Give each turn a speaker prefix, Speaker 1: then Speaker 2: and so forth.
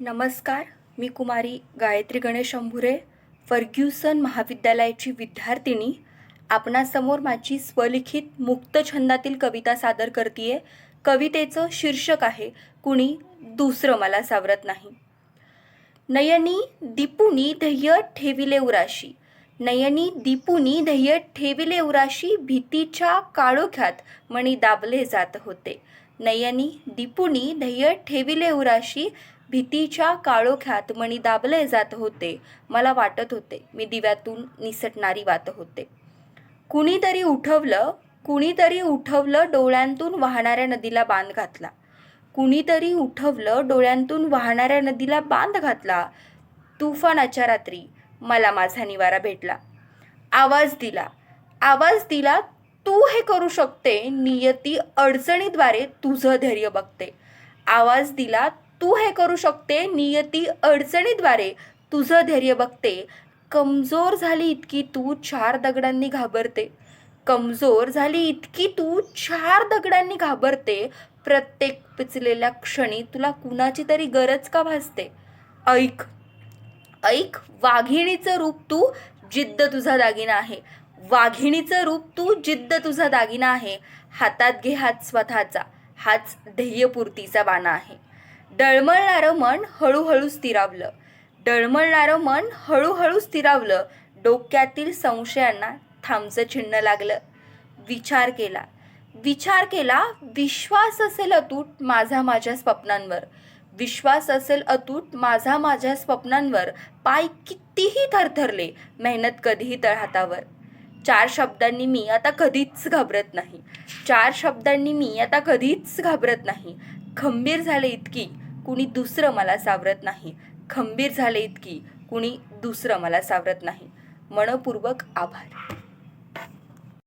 Speaker 1: नमस्कार मी कुमारी गायत्री गणेश अंभुरे फर्ग्युसन महाविद्यालयाची विद्यार्थिनी. आपणासमोर माझी स्वलिखित मुक्त छंदातील कविता सादर करते कवितेचं शीर्षक आहे कुणी दुसरं मला सावरत नाही. नयनी दीपुनी ध्येय ठेविले उराशी. नयनी दीपुनी ध्येय ठेविले उराशी भीतीच्या काळोख्यात मणी दाबले जात होते. नयनी दीपुनी धैर्य ठेविले उराशी भीतीच्या काळोख्यात मणी दाबले जात होते. मला वाटत होते मी दिव्यातून निसटणारी वात होते. कुणीतरी उठवलं कुणीतरी उठवलं डोळ्यांतून वाहणाऱ्या नदीला बांध घातला. कुणीतरी उठवलं डोळ्यांतून वाहणाऱ्या नदीला बांध घातला. तुफानाच्या रात्री मला माझा निवारा भेटला. आवाज दिला. आवाज दिला तू हे करू शकते. नियती अडचणीद्वारे तुझं धैर्य बघते. आवाज दिला तू हे करू शकते. नियती अडचणीद्वारे तुझं धैर्य बघते. कमजोर झाली इतकी तू चार दगडांनी घाबरते. कमजोर झाली इतकी तू चार दगडांनी घाबरते. प्रत्येक पिचलेल्या क्षणी तुला कुणाची तरी गरज का भासते? ऐक. ऐक वाघिणीचं रूप तू जिद्द तुझा दागिना आहे. वाघिणीचं रूप तू जिद्द तुझा दागिना आहे. हातात घे हात स्वतःचा. हाच ध्येयपूर्तीचा बाणा आहे. डळमळणारं मन हळूहळू स्थिरावलं. डळमळणारं मन हळूहळू स्थिरावलं. डोक्यातील संशयांना थांबचं चिन्ह लागलं. विचार केला. विचार केला विश्वास असेल अतूट माझा माझ्या स्वप्नांवर. विश्वास असेल अतूट माझा माझ्या स्वप्नांवर. पाय कितीही थरथरले मेहनत कधीही तळहातावर. चार शब्दांनी मी आता कधीच घाबरत नाही. चार शब्दांनी मी आता कधीच घाबरत नाही. खंबीर झाले इतकी कुणी दुसरं मला सावरत नाही. खंबीर झाले इतकी कुणी दुसरं मला सावरत नाही. मनपूर्वक आभार.